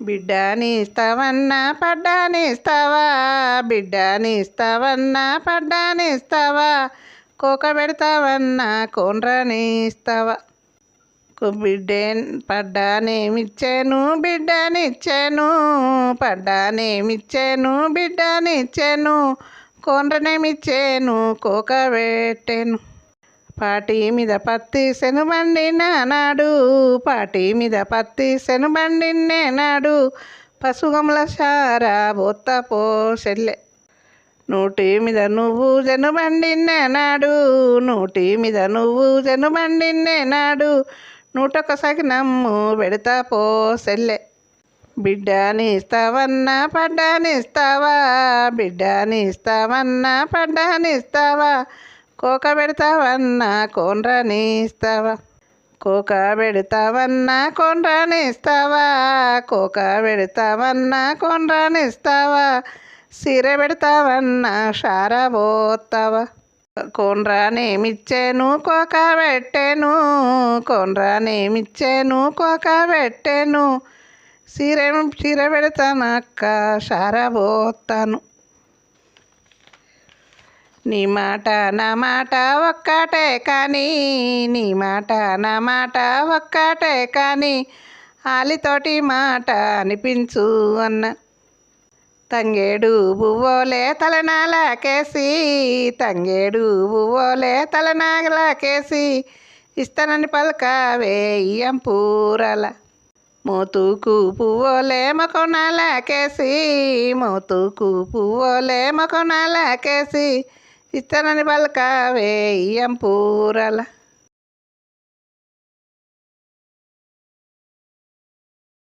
బిడ్డనిస్తావన్నా పడ్డానిస్తావా? బిడ్డనిస్తావన్నా పడ్డానిస్తావా? కోక పెడతావన్నా కోన్రానిస్తావా బిడ్డే పడ్డానేమిచ్చాను బిడ్డనిచ్చాను పడ్డానేమిచ్చాను బిడ్డనిచ్చాను కోన్రనేమిచ్చాను కోక పెట్టాను పాటి మీద పత్తి శనుబండిన నాడు పాటి మీద పత్తి శనుబండినే నాడు పశుగముల సారా బొత్త పోసెల్లె నూటి మీద నువ్వు జనుబండినే నాడు నూటి మీద నువ్వు జనుబండినే నాడు నూటొకసారి నమ్ము పెడతా పోసెల్లె బిడ్డనిస్తావన్నా పడ్డానిస్తావా బిడ్డనిస్తావన్నా పడ్డానిస్తావా కోక పెడతావన్నా కోన్రాని ఇస్తావా కోక పెడతావన్నా కోన్రాని ఇస్తావా కోక పెడతావన్నా కోన్రాని ఇస్తావా సీర పెడతావన్నా షారా పోతావా? కోన్రానేమిచ్చాను కోక పెట్టాను. కోన్రానేమిచ్చాను కోక పెట్టాను. సీర సీర పెడతానక్క షారా పోతాను. నీ మాట నా మాట ఒక్కటే కానీ నీ మాట నా మాట ఒక్కటే కానీ ఆలితోటి మాట అనిపించు అన్న. తంగేడు పువ్వోలే తలనాలకేసి తంగేడు పువ్వోలే తలనాగలకేసి ఇస్తానని పలకవే ఇయ్యం పూరల మోతుకు పువ్వోలే మకొనాలకేసి మోతుకు పువ్వోలే మకొనాలకేసి ఇస్తానని పలకవే ఇయ్యం పూరల